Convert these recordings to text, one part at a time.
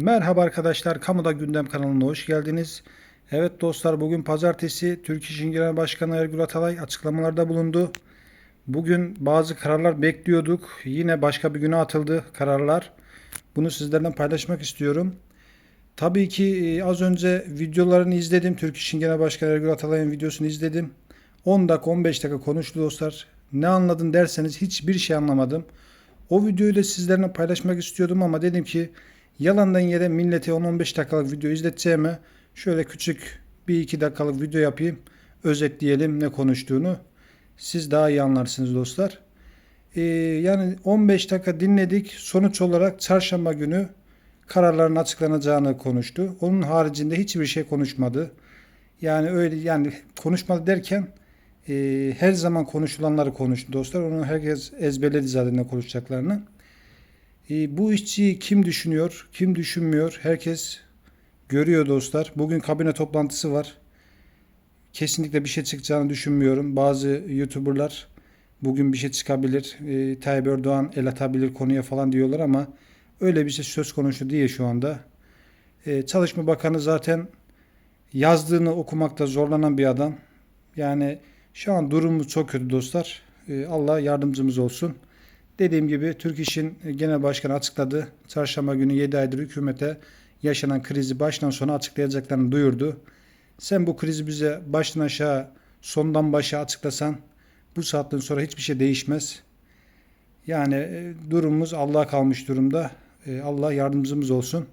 Merhaba arkadaşlar, Kamuda Gündem kanalına hoş geldiniz. Evet dostlar, bugün pazartesi Türk İş'in Genel Başkanı Ergür Atalay açıklamalarda bulundu. Bugün bazı kararlar bekliyorduk. Yine başka bir güne atıldı kararlar. Bunu sizlerle paylaşmak istiyorum. Tabii ki e, az önce videolarını izledim. Türk İş'in Genel Başkanı Ergür Atalay'ın videosunu izledim. 10 dakika 15 dakika konuştu dostlar. Ne anladın derseniz hiçbir şey anlamadım. O videoyu da sizlerle paylaşmak istiyordum ama dedim ki yalandan yere millete 10-15 dakikalık video izleteceğime şöyle küçük bir iki dakikalık video yapayım. Özetleyelim ne konuştuğunu. Siz daha iyi anlarsınız dostlar. Ee, yani 15 dakika dinledik. Sonuç olarak çarşamba günü kararların açıklanacağını konuştu. Onun haricinde hiçbir şey konuşmadı. Yani öyle yani konuşmadı derken e, her zaman konuşulanları konuştu dostlar. Onu herkes ezberledi zaten ne konuşacaklarını. E, bu işçiyi kim düşünüyor, kim düşünmüyor herkes görüyor dostlar. Bugün kabine toplantısı var. Kesinlikle bir şey çıkacağını düşünmüyorum. Bazı YouTuber'lar bugün bir şey çıkabilir, e, Tayyip Erdoğan el atabilir konuya falan diyorlar ama öyle bir şey söz konusu değil şu anda. E, Çalışma Bakanı zaten yazdığını okumakta zorlanan bir adam. Yani şu an durumumuz çok kötü dostlar. E, Allah yardımcımız olsun. Dediğim gibi Türk İş'in Genel Başkanı açıkladı. Çarşamba günü 7 aydır hükümete yaşanan krizi baştan sona açıklayacaklarını duyurdu. Sen bu krizi bize baştan aşağı sondan başa açıklasan bu saatten sonra hiçbir şey değişmez. Yani e, durumumuz Allah'a kalmış durumda. E, Allah yardımcımız olsun.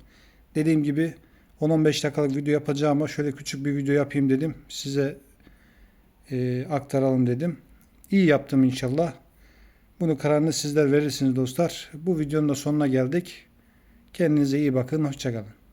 Dediğim gibi 10-15 dakikalık video yapacağım ama şöyle küçük bir video yapayım dedim. Size e, aktaralım dedim. İyi yaptım inşallah. Bunu kararını sizler verirsiniz dostlar. Bu videonun da sonuna geldik. Kendinize iyi bakın. Hoşçakalın.